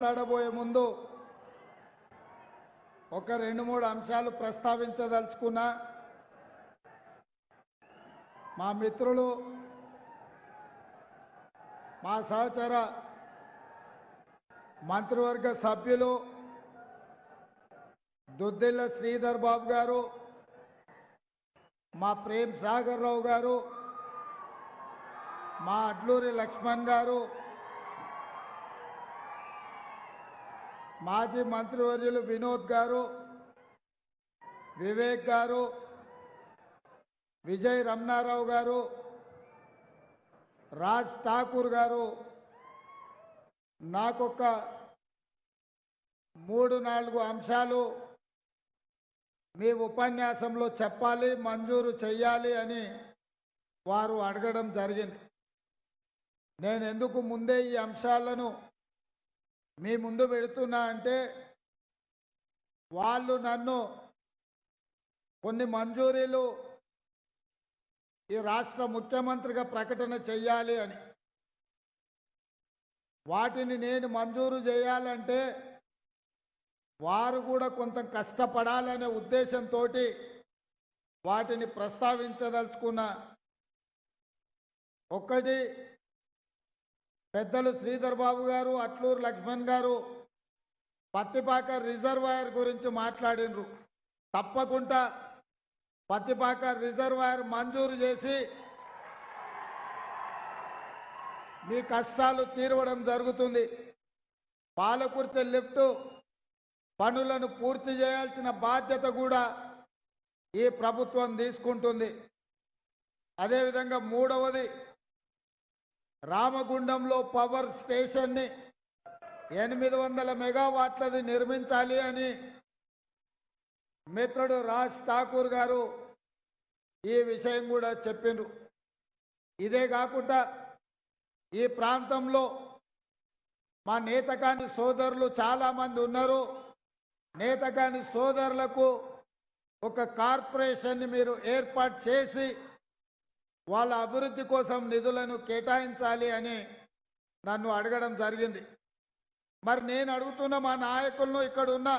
మాట్లాడబోయే ముందు ఒక రెండు మూడు అంశాలు ప్రస్తావించదలుచుకున్నా. మా మిత్రులు మా సహచర మంత్రివర్గ సభ్యులు దుద్దిల్ల శ్రీధర్ బాబు గారు మా ప్రేమ్ సాగర్ రావు గారు మా అడ్లూరి లక్ష్మణ్ గారు మాజీ మంత్రివర్యులు వినోద్ గారు వివేక్ గారు విజయ్ రమణారావు గారు రాజ్ ఠాకూర్ గారు. నాకొక మూడు నాలుగు అంశాలు మీ ఉపన్యాసంలో చెప్పాలి మంజూరు చెయ్యాలి అని వారు అడగడం జరిగింది. నేను ఎందుకు ముందే ఈ అంశాలను మీ ముందు పెడుతున్నా అంటే వాళ్ళు నన్ను కొన్ని మంజూరీలు ఈ రాష్ట్ర ముఖ్యమంత్రిగా ప్రకటన చెయ్యాలి అని. వాటిని నేను మంజూరు చేయాలంటే వారు కూడా కొంత కష్టపడాలనే ఉద్దేశంతో వాటిని ప్రస్తావించదలుచుకున్న. ఒక్కటి పెద్దలు శ్రీధర్ బాబు గారు అట్లూరు లక్ష్మణ్ గారు పత్తిపాక రిజర్వాయర్ గురించి మాట్లాడినరు. తప్పకుండా పత్తిపాక రిజర్వాయర్ మంజూరు చేసి మీ కష్టాలు తీరవడం జరుగుతుంది. పాలకుర్తి లిఫ్ట్ పనులను పూర్తి చేయాల్సిన బాధ్యత కూడా ఈ ప్రభుత్వం తీసుకుంటుంది. అదేవిధంగా మూడవది రామగుండంలో పవర్ స్టేషన్ని ఎనిమిది వందల మెగావాట్లది నిర్మించాలి అని మిత్రుడు రాజ్ ఠాకూర్ గారు ఈ విషయం కూడా చెప్పిండ్రు. ఇదే కాకుండా ఈ ప్రాంతంలో మా నేతకాని సోదరులు చాలామంది ఉన్నారు. నేతకాని సోదరులకు ఒక కార్పొరేషన్ని మీరు ఏర్పాటు చేసి వాళ్ళ అభివృద్ధి కోసం నిధులను కేటాయించాలి అని నన్ను అడగడం జరిగింది. మరి నేను అడుగుతున్న మా నాయకులను ఇక్కడ ఉన్న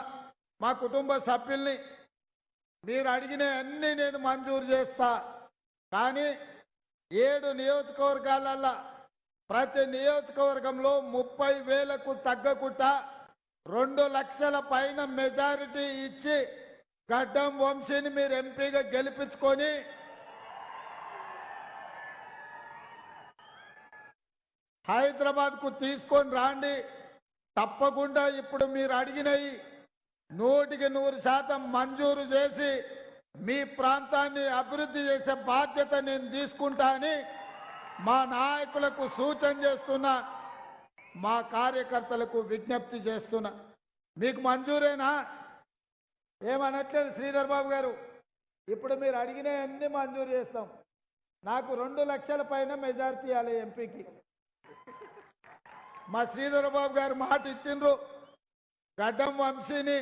మా కుటుంబ సభ్యుల్ని మీరు అడిగిన అన్ని నేను మంజూరు చేస్తా. కానీ ఏడు నియోజకవర్గాలల్లో ప్రతి నియోజకవర్గంలో ముప్పై వేలకు తగ్గకుండా రెండు లక్షల పైన మెజారిటీ ఇచ్చి గడ్డం వంశీని మీరు ఎంపీగా గెలిపించుకొని హైదరాబాద్కు తీసుకొని రాండి. తప్పకుండా ఇప్పుడు మీరు అడిగినవి నూటికి నూరు శాతం మంజూరు చేసి మీ ప్రాంతాన్ని అభివృద్ధి చేసే బాధ్యత నేను తీసుకుంటా అని మా నాయకులకు సూచన చేస్తున్నా. మా కార్యకర్తలకు విజ్ఞప్తి చేస్తున్నా. మీకు మంజూరేనా? ఏమనట్లేదు శ్రీధర్ బాబు గారు. ఇప్పుడు మీరు అడిగినవన్నీ మంజూరు చేస్తాం. నాకు రెండు లక్షల పైన మెజార్టీ ఇవ్వాలి ఎంపీకి. మా శ్రీధరబాబు గారు మాట ఇచ్చిండ్రు. గడ్డం వంశీని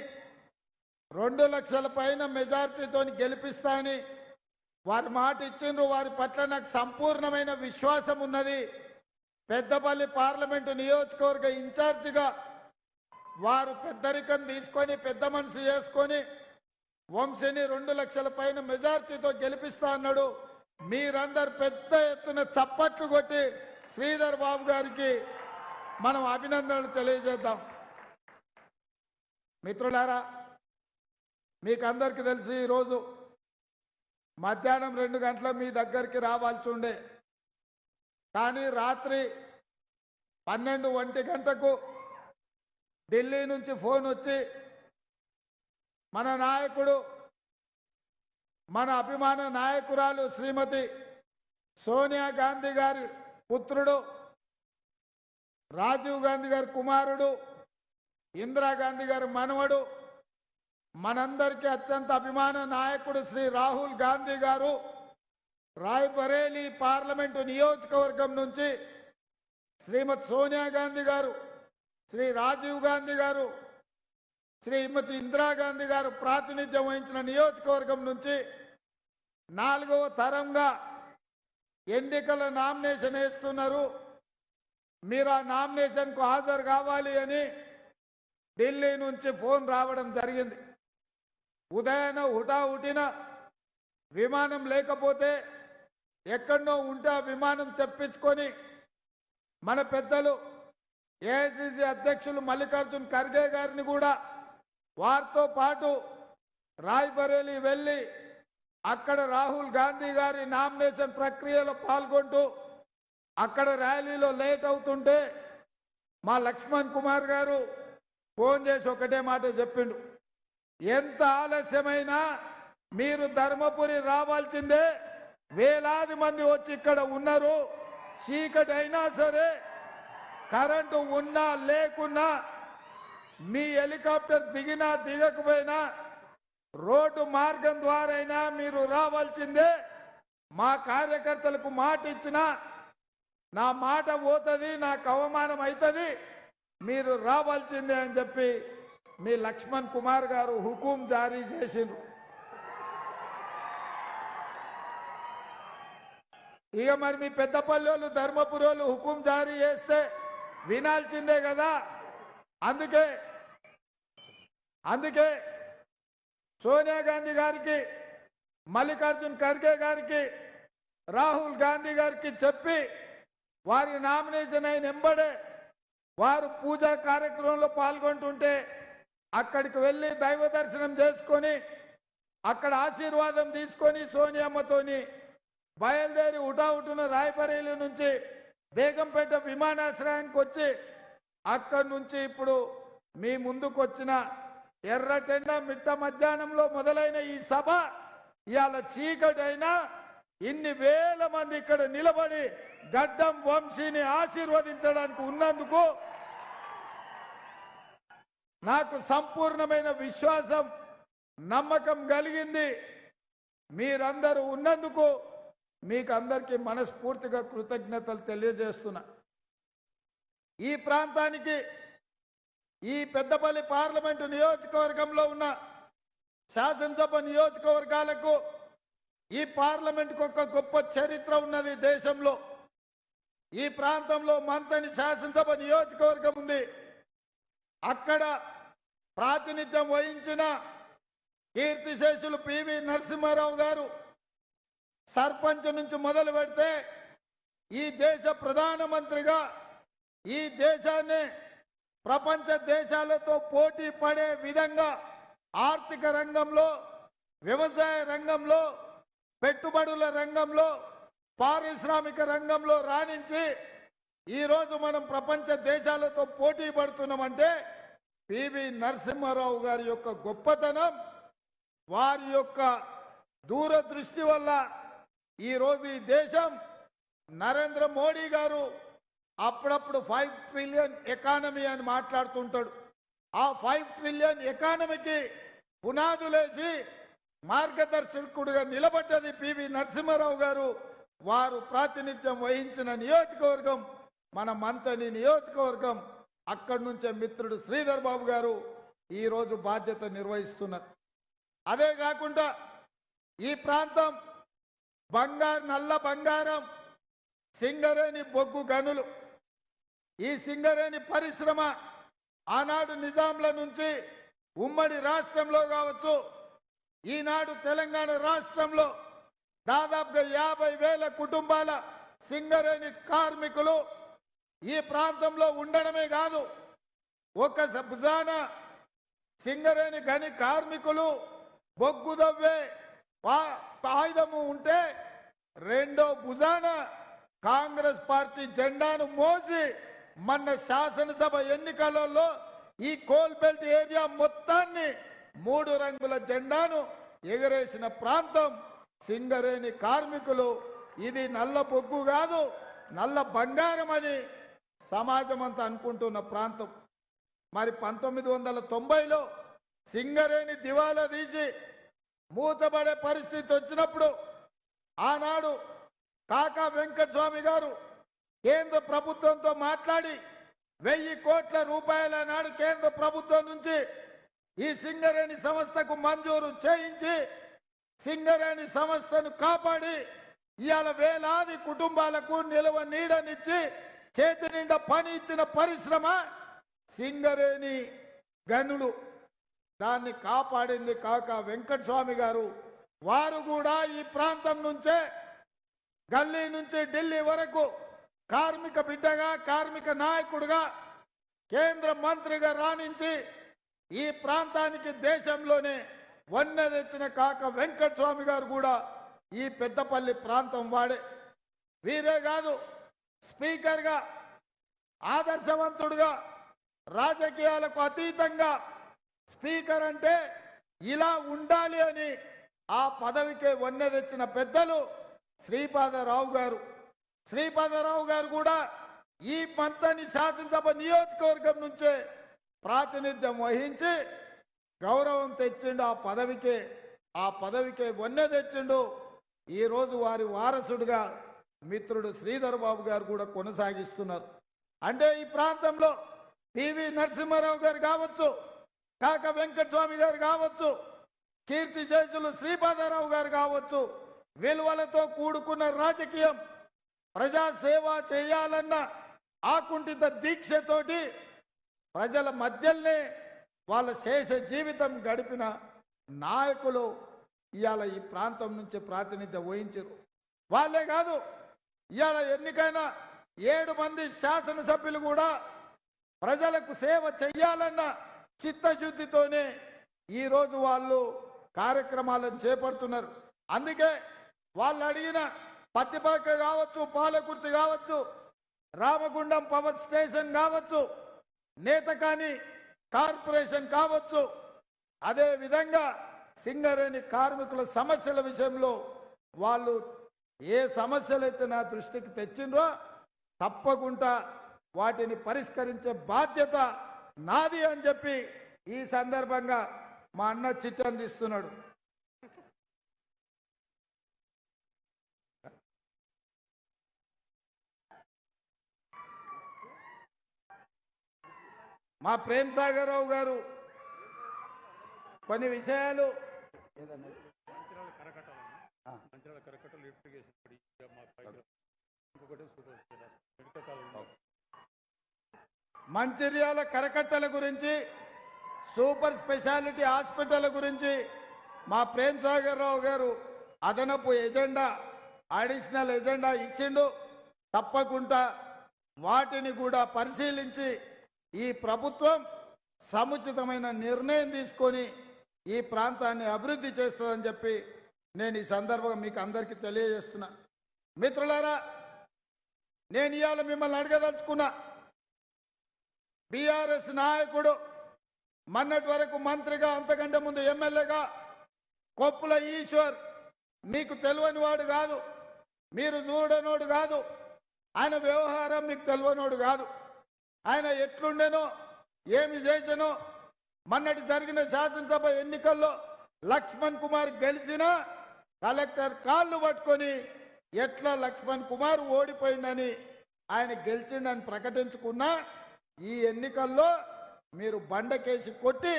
రెండు లక్షల పైన మెజార్టీతో గెలిపిస్తా అని వారి మాట ఇచ్చిండ్రు. వారి పట్ల నాకు సంపూర్ణమైన విశ్వాసం ఉన్నది. పెద్దపల్లి పార్లమెంటు నియోజకవర్గ ఇన్ఛార్జిగా వారు పెద్దరికం తీసుకొని పెద్ద మనసు చేసుకొని వంశీని రెండు లక్షల పైన మెజార్టీతో గెలిపిస్తా అన్నాడు. మీరందరు పెద్ద ఎత్తున చప్పట్లు కొట్టి శ్రీధర్ బాబు గారికి మనం అభినందనలు తెలియజేద్దాం. మిత్రులారా మీకు అందరికీ తెలిసి ఈరోజు మధ్యాహ్నం రెండు గంటల మీ దగ్గరికి రావాల్సి ఉండే. కానీ రాత్రి పన్నెండు ఒంటి గంటకు ఢిల్లీ నుంచి ఫోన్ వచ్చి మన నాయకుడు మన అభిమాన నాయకురాలు శ్రీమతి సోనియా గాంధీ గారి పుత్రుడు రాజీవ్ గాంధీ గారి కుమారుడు ఇందిరాగాంధీ గారి మనవడు మనందరికీ అత్యంత అభిమాన నాయకుడు శ్రీ రాహుల్ గాంధీ గారు రాయ్బరేలీ పార్లమెంటు నియోజకవర్గం నుంచి శ్రీమతి సోనియా గాంధీ గారు శ్రీ రాజీవ్ గాంధీ గారు శ్రీమతి ఇందిరాగాంధీ గారు ప్రాతినిధ్యం వహించిన నియోజకవర్గం నుంచి నాలుగవ తరంగా ఎన్నికల నామినేషన్ వేస్తున్నారు. మీరు ఆ నామినేషన్కు హాజరు కావాలి అని ఢిల్లీ నుంచి ఫోన్ రావడం జరిగింది. ఉదయాన హుటాహుటిన విమానం లేకపోతే ఎక్కడో ఉంటే ఆ విమానం తెప్పించుకొని మన పెద్దలు ఏఐసిసి అధ్యక్షులు మల్లికార్జున్ ఖర్గే గారిని కూడా వారితో పాటు రాయ్బరేలీ వెళ్ళి అక్కడ రాహుల్ గాంధీ గారి నామినేషన్ ప్రక్రియలో పాల్గొంటూ అక్కడ ర్యాలీలో లేట్ అవుతుంటే మా లక్ష్మణ్ కుమార్ గారు ఫోన్ చేసి ఒకటే మాట చెప్పిండు. ఎంత ఆలస్యమైనా మీరు ధర్మపురి రావాల్సిందే. వేలాది మంది వచ్చి ఇక్కడ ఉన్నారు. చీకటి అయినా సరే కరెంటు ఉన్నా లేకున్నా మీ హెలికాప్టర్ దిగినా దిగకపోయినా రోడ్డు మార్గం ద్వారైనా మీరు రావాల్సిందే. మా కార్యకర్తలకు మాట ఇచ్చినా నా మాట పోతుంది నాకు అవమానం అవుతుంది మీరు రావాల్సిందే అని చెప్పి మీ లక్ష్మణ్ కుమార్ గారు హుకుం జారీ చేసిండ్రు. ఇక మరి మీ పెద్దపల్లి ధర్మపురోలు హుకుం జారీ చేస్తే వినాల్సిందే కదా. అందుకే అందుకే సోనియా గాంధీ గారికి మల్లికార్జున్ ఖర్గే గారికి రాహుల్ గాంధీ గారికి చెప్పి వారి నామినేషన్ అయిన ఎంబడే వారు పూజా కార్యక్రమంలో పాల్గొంటుంటే అక్కడికి వెళ్ళి దైవ దర్శనం చేసుకొని అక్కడ ఆశీర్వాదం తీసుకొని సోనియమ్మతోని బయలుదేరి ఉటావుటున రాయబరేలి నుంచి బేగంపేట విమానాశ్రయానికి వచ్చి అక్కడి నుంచి ఇప్పుడు మీ ముందుకు వచ్చిన ఎర్రటెండ మిట్ట మధ్యాహ్నంలో మొదలైన ఈ సభ ఇవాళ చీకటైనా ఇన్ని వేల మంది ఇక్కడ నిలబడి గడ్డం వంశీని ఆశీర్వదించడానికి ఉన్నందుకు నాకు సంపూర్ణమైన విశ్వాసం నమ్మకం కలిగింది. మీరందరూ ఉన్నందుకు మీకు అందరికీ మనస్ఫూర్తిగా కృతజ్ఞతలు తెలియజేస్తున్నా. ఈ ప్రాంతానికి ఈ పెద్దపల్లి పార్లమెంటు నియోజకవర్గంలో ఉన్న శాసనసభ నియోజకవర్గాలకు ఈ పార్లమెంటుకు ఒక గొప్ప చరిత్ర ఉన్నది దేశంలో. ఈ ప్రాంతంలో మంతని శాసనసభ నియోజకవర్గం ఉంది. అక్కడ ప్రాతినిధ్యం వహించిన కీర్తిశేషులు పివి నరసింహారావు గారు సర్పంచ్ నుంచి మొదలు పెడితే ఈ దేశ ప్రధానమంత్రిగా ఈ దేశాన్ని ప్రపంచ దేశాలతో పోటీ పడే విధంగా ఆర్థిక రంగంలో వ్యవసాయ రంగంలో పెట్టుబడుల రంగంలో పారిశ్రామిక రంగంలో రాణించి ఈరోజు మనం ప్రపంచ దేశాలతో పోటీ పడుతున్నామంటే పివి నరసింహారావు గారి యొక్క గొప్పతనం వారి యొక్క దూరదృష్టి వల్ల ఈరోజు ఈ దేశం నరేంద్ర మోడీ గారు అప్పుడప్పుడు ఫైవ్ ట్రిలియన్ ఎకానమీ అని మాట్లాడుతుంటాడు. ఆ ఫైవ్ ట్రిలియన్ ఎకానమీకి పునాదులేసి మార్గదర్శకుడుగా నిలబడ్డది పివి నరసింహారావు గారు. వారు ప్రాతినిధ్యం వహించిన నియోజకవర్గం మన మంతని నియోజకవర్గం. అక్కడి నుంచే మిత్రుడు శ్రీధర్ బాబు గారు ఈరోజు బాధ్యత నిర్వహిస్తున్నారు. అదే కాకుండా ఈ ప్రాంతం బంగారు నల్ల బంగారం సింగరేణి బొగ్గు గనులు. ఈ సింగరేణి పరిశ్రమ ఆనాడు నిజాంల నుంచి ఉమ్మడి రాష్ట్రంలో కావచ్చు ఈనాడు తెలంగాణ రాష్ట్రంలో దాదాపుగా యాభై వేల కుటుంబాల సింగరేణి కార్మికులు ఈ ప్రాంతంలో ఉండడమే కాదు ఒక స- భుజాన సింగరేణి గని కార్మికులు బొగ్గు దవ్వే పా- ఆయుధము ఉంటే రెండో భుజాన కాంగ్రెస్ పార్టీ జెండాను మోసి మన శాసనసభ ఎన్నికలలో ఈ కోల్బెల్ట్ ఏరియా మొత్తాన్ని మూడు రంగుల జెండాను ఎగరేసిన ప్రాంతం సింగరేణి కార్మికులు. ఇది నల్ల బొగ్గు కాదు నల్ల బంగారం అని సమాజం అంతా అనుకుంటున్న ప్రాంతం. మరి పంతొమ్మిది వందల తొంభైలో సింగరేణి దివాలా తీసి మూతపడే పరిస్థితి వచ్చినప్పుడు ఆనాడు కాకా వెంకటస్వామి గారు కేంద్ర ప్రభుత్వంతో మాట్లాడి వెయ్యి కోట్ల రూపాయల నాడు కేంద్ర ప్రభుత్వం నుంచి ఈ సింగరేణి సంస్థకు మంజూరు చేయించి సింగరేణి సంస్థను కాపాడి ఇవాళ వేలాది కుటుంబాలకు నిలవ నీడనిచ్చి చేతి నిండా పని ఇచ్చిన పరిశ్రమ సింగరేణి గనులు. దాన్ని కాపాడింది కాక వెంకటస్వామి గారు. వారు కూడా ఈ ప్రాంతం నుంచే గల్లీ నుంచి ఢిల్లీ వరకు కార్మిక బిడ్డగా కార్మిక నాయకుడుగా కేంద్ర మంత్రిగా రాణించి ఈ ప్రాంతానికి దేశంలోనే వన్నె తెచ్చిన కాక వెంకటస్వామి గారు కూడా ఈ పెద్దపల్లి ప్రాంతం వాడే. వీరే కాదు స్పీకర్గా ఆదర్శవంతుడుగా రాజకీయాలకు అతీతంగా స్పీకర్ అంటే ఇలా ఉండాలి అని ఆ పదవికే వన్నె తెచ్చిన పెద్దలు శ్రీపాదరావు గారు. శ్రీపాదరావు గారు కూడా ఈ పంతని శాసనసభ నియోజకవర్గం నుంచే ప్రాతినిధ్యం వహించి గౌరవం తెచ్చిండు ఆ పదవికే. ఆ పదవికే వన్నె తెచ్చిండు. ఈరోజు వారి వారసుడుగా మిత్రుడు శ్రీధర్ బాబు గారు కూడా కొనసాగిస్తున్నారు. అంటే ఈ ప్రాంతంలో పివి నరసింహారావు గారు కావచ్చు కాక వెంకటస్వామి గారు కావచ్చు కీర్తిశేషులు శ్రీపాదరావు గారు కావచ్చు విలువలతో కూడుకున్న రాజకీయం ప్రజాసేవ చేయాలన్న ఆకుంఠిత దీక్షతోటి ప్రజల మధ్యనే వాళ్ళ శేష జీవితం గడిపిన నాయకులు ఇవాళ ఈ ప్రాంతం నుంచి ప్రాతినిధ్యం వహించారు వాళ్ళే కాదు ఇవాళ ఎన్నికైనా ఏడు మంది శాసనసభ్యులు కూడా ప్రజలకు సేవ చెయ్యాలన్న చిత్తశుద్ధితోనే ఈరోజు వాళ్ళు కార్యక్రమాలను చేపడుతున్నారు. అందుకే వాళ్ళు అడిగిన పత్తిపాక కావచ్చు పాలకుర్తి కావచ్చు రామగుండం పవర్ స్టేషన్ కావచ్చు నేతకాని కార్పొరేషన్ కావచ్చు. అదే విధంగా సింగరేణి కార్మికుల సమస్యల విషయంలో వాళ్ళు ఏ సమస్యలైతే నా దృష్టికి తెచ్చిండ్రో తప్పకుండా వాటిని పరిష్కరించే బాధ్యత నాది అని చెప్పి ఈ సందర్భంగా మా అన్న చిట్టందిస్తున్నాడు మా ప్రేమ్ సాగర్ రావు గారు కొన్ని విషయాలు మంచిర్యాల మంచిర్యాల కరకట్టల గురించి సూపర్ స్పెషాలిటీ హాస్పిటల్ గురించి మా ప్రేమ్ సాగర్ రావు గారు అదనపు ఎజెండా అడిషనల్ ఎజెండా ఇచ్చిండు. తప్పకుండా వాటిని కూడా పరిశీలించి ఈ ప్రభుత్వం సముచితమైన నిర్ణయం తీసుకొని ఈ ప్రాంతాన్ని అభివృద్ధి చేస్తుందని చెప్పి నేను ఈ సందర్భంగా మీకు అందరికీ తెలియజేస్తున్నా. మిత్రులారా నేను ఇవాళ మిమ్మల్ని అడగదలుచుకున్నా. బీఆర్ఎస్ నాయకుడు మొన్నటి వరకు మంత్రిగా అంతకంటే ముందు ఎమ్మెల్యేగా కొప్పుల ఈశ్వర్ మీకు తెలియని వాడు కాదు. మీరు చూడనోడు కాదు. ఆయన వ్యవహారం మీకు తెలియనోడు కాదు. ఆయన ఎట్లుండేనో ఏమి చేసెనో మొన్నటి జరిగిన శాసనసభ ఎన్నికల్లో లక్ష్మణ్ కుమార్ గెలిచినా కలెక్టర్ కాళ్ళు పట్టుకొని ఎట్లా లక్ష్మణ్ కుమార్ ఓడిపోయిందని ఆయన గెలిచిండని ప్రకటించుకున్నా ఈ ఎన్నికల్లో మీరు బండకేసి కొట్టి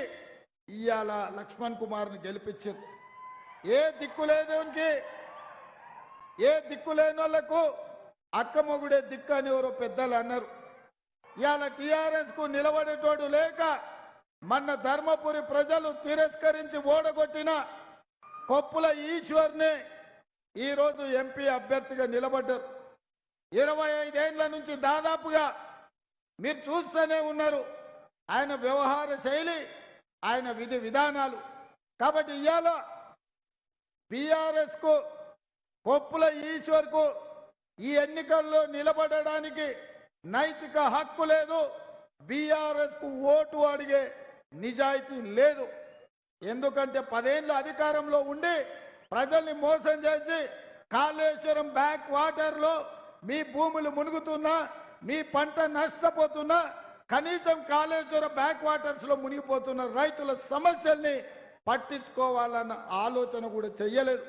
ఇవాళ లక్ష్మణ్ కుమార్ని గెలిపించారు. ఏ దిక్కు లేనికి ఏ దిక్కు లేని వాళ్ళకు అక్కమ్మగుడే దిక్కు అని ఎవరో పెద్దలు అన్నారు. ఇవాళ టిఆర్ఎస్కు నిలబడేటోడు లేక మన ధర్మపురి ప్రజలు తిరస్కరించి ఓడగొట్టిన కొప్పుల ఈశ్వర్ని ఈరోజు ఎంపీ అభ్యర్థిగా నిలబడ్డారు. ఇరవై ఐదేళ్ళ నుంచి దాదాపుగా మీరు చూస్తూనే ఉన్నారు. ఆయన వ్యవహార శైలి ఆయన విధి విధానాలు. కాబట్టి ఇవాళ బీఆర్ఎస్కు కొప్పుల ఈశ్వర్కు ఈ ఎన్నికల్లో నిలబడడానికి నైతిక హక్కు లేదు. బీఆర్ఎస్కు ఓటు అడిగే నిజాయితీ లేదు. ఎందుకంటే పదేళ్ళు అధికారంలో ఉండి ప్రజల్ని మోసం చేసి కాళేశ్వరం బ్యాక్ వాటర్లో మీ భూములు మునుగుతున్నా మీ పంట నష్టపోతున్నా కనీసం కాళేశ్వరం బ్యాక్ వాటర్స్లో మునిగిపోతున్న రైతుల సమస్యల్ని పట్టించుకోవాలన్న ఆలోచన కూడా చెయ్యలేదు.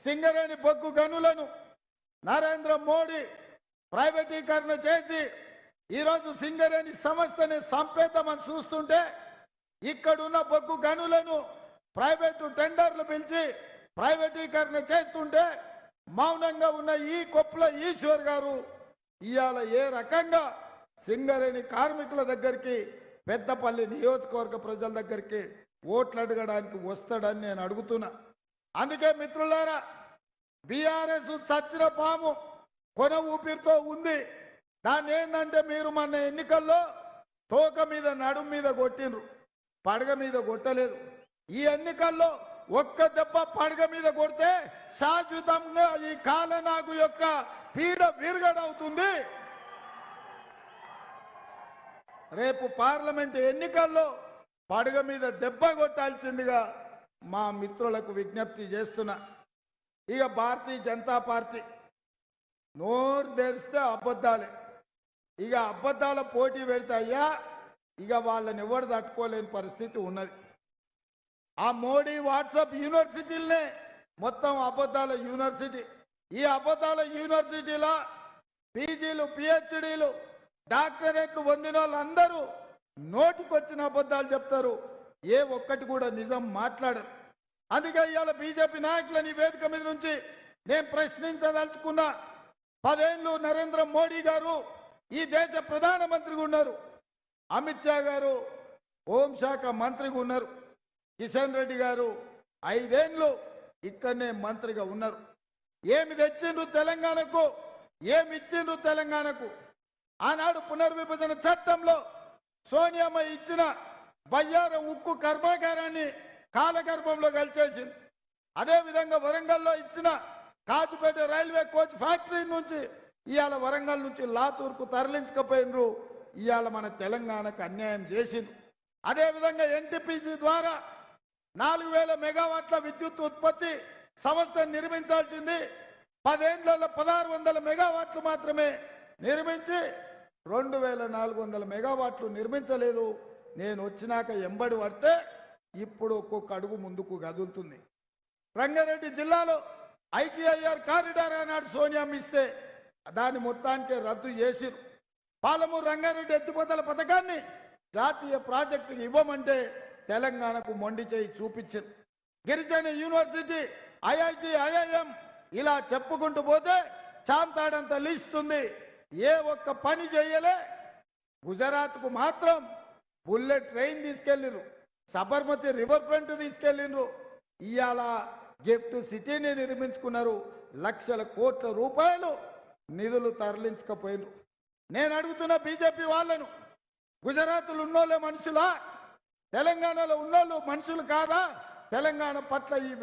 సింగరేణి బొగ్గు గనులను నరేంద్ర మోడీ ప్రైవేటీకరణ చేసి ఈరోజు సింగరేణి సంస్థని సంపేతమని చూస్తుంటే ఇక్కడున్న బొగ్గు గనులను ప్రైవేటు టెండర్లు పిలిచి ప్రైవేటీకరణ చేస్తుంటే మౌనంగా ఉన్న ఈ కొప్పుల ఈశ్వర్ గారు ఇవాళ ఏ రకంగా సింగరేణి కార్మికుల దగ్గరికి పెద్దపల్లి నియోజకవర్గ ప్రజల దగ్గరికి ఓట్లు అడగడానికి వస్తాడని నేను అడుగుతున్నా. అందుకే మిత్రులారా బీఆర్ఎస్ చచ్చిన పాము కొన ఊపిరితో ఉంది. దాన్ని ఏంటంటే మీరు మన ఎన్నికల్లో తోక మీద నడుం మీద కొట్టిండ్రు. పడగ మీద కొట్టలేదు. ఈ ఎన్నికల్లో ఒక్క దెబ్బ పడగ మీద కొడితే శాశ్వతంగా ఈ కాలనాగు యొక్క పీడ విరగడవుతుంది. రేపు పార్లమెంట్ ఎన్నికల్లో పడగ మీద దెబ్బ కొట్టాల్సిందిగా మా మిత్రులకు విజ్ఞప్తి చేస్తున్నా. ఇక భారతీయ జనతా పార్టీ నోరు తెరిస్తే అబద్ధాలే. ఇక అబద్ధాల పోటీ పెడతాయ్యా ఇక వాళ్ళని ఎవరు తట్టుకోలేని పరిస్థితి ఉన్నది. ఆ మోడీ వాట్సాప్ యూనివర్సిటీలనే మొత్తం అబద్ధాల యూనివర్సిటీ. ఈ అబద్ధాల యూనివర్సిటీలో పీజీలు పిహెచ్డీలు డాక్టరేట్లు పొందిన వాళ్ళందరూ నోటికొచ్చిన అబద్ధాలు చెప్తారు. ఏ ఒక్కటి కూడా నిజం మాట్లాడరు. అందుకే ఇవాళ బీజేపీ నాయకులని ఈ వేదిక మీద నుంచి నేను ప్రశ్నించదలుచుకున్నా పదేళ్ళు నరేంద్ర మోడీ గారు ఈ దేశ ప్రధానమంత్రిగా ఉన్నారు. అమిత్ షా గారు హోంశాఖ మంత్రిగా ఉన్నారు. కిషన్ రెడ్డి గారు ఐదేండ్లు ఇక్కడనే మంత్రిగా ఉన్నారు. ఏమి తెచ్చిండ్రు తెలంగాణకు ఏమి ఇచ్చిండ్రు తెలంగాణకు? ఆనాడు పునర్విభజన చట్టంలో సోనియమ్మ ఇచ్చిన బయ్యారం ఉక్కు కర్మాగారాన్ని కాలగర్భంలో కలిచేసింది అదేవిధంగా వరంగల్లో ఇచ్చిన కాచిపేట రైల్వే కోచ్ ఫ్యాక్టరీ నుంచి ఇవాళ వరంగల్ నుంచి లాతూర్కు తరలించకపోయినరు. ఇవాళ మన తెలంగాణకు అన్యాయం చేసిండ్రు. అదేవిధంగా ఎన్టీపీసీ ద్వారా నాలుగు వేల మెగావాట్ల విద్యుత్ ఉత్పత్తి సంస్థ నిర్మించాల్సింది. పదేళ్ళలో పదహారు వందల మెగావాట్లు మాత్రమే నిర్మించి రెండు వేల నాలుగు వందల మెగావాట్లు నిర్మించలేదు. నేను వచ్చినాక ఎంబడి పడితే ఇప్పుడు ఒక్కొక్క అడుగు ముందుకు కదులుతుంది. రంగారెడ్డి జిల్లాలో ఐటీఐఆర్ కారిడార్ అన్నాడు సోనియా ఇస్తే దాన్ని మొత్తానికి రద్దు చేసిరు. పాలమూరు రంగారెడ్డి ఎత్తిపోతల పథకాన్ని జాతీయ ప్రాజెక్టుకి ఇవ్వమంటే తెలంగాణకు మొండి చేయి చూపించారు. గిరిజన యూనివర్సిటీ ఐఐటి ఐఐఎం ఇలా చెప్పుకుంటూ పోతే చాంతాడంత లిస్ట్ ఉంది. ఏ ఒక్క పని చేయలే. గుజరాత్కు మాత్రం బుల్లెట్ ట్రైన్ తీసుకెళ్ళిరు. సబర్మతి రివర్ ఫ్రంట్ తీసుకెళ్ళిండ్రు. ఇవాళ గిఫ్ట్ సిటీని నిర్మించుకున్నారు. లక్షల కోట్ల రూపాయలు నిధులు తరలించకపోయినరు. నేను అడుగుతున్న బీజేపీ వాళ్ళను గుజరాత్లో ఉన్నోళ్ళే మనుషులా? తెలంగాణలో ఉన్నోళ్ళు మనుషులు కాదా? తెలంగాణ పట్ల ఈ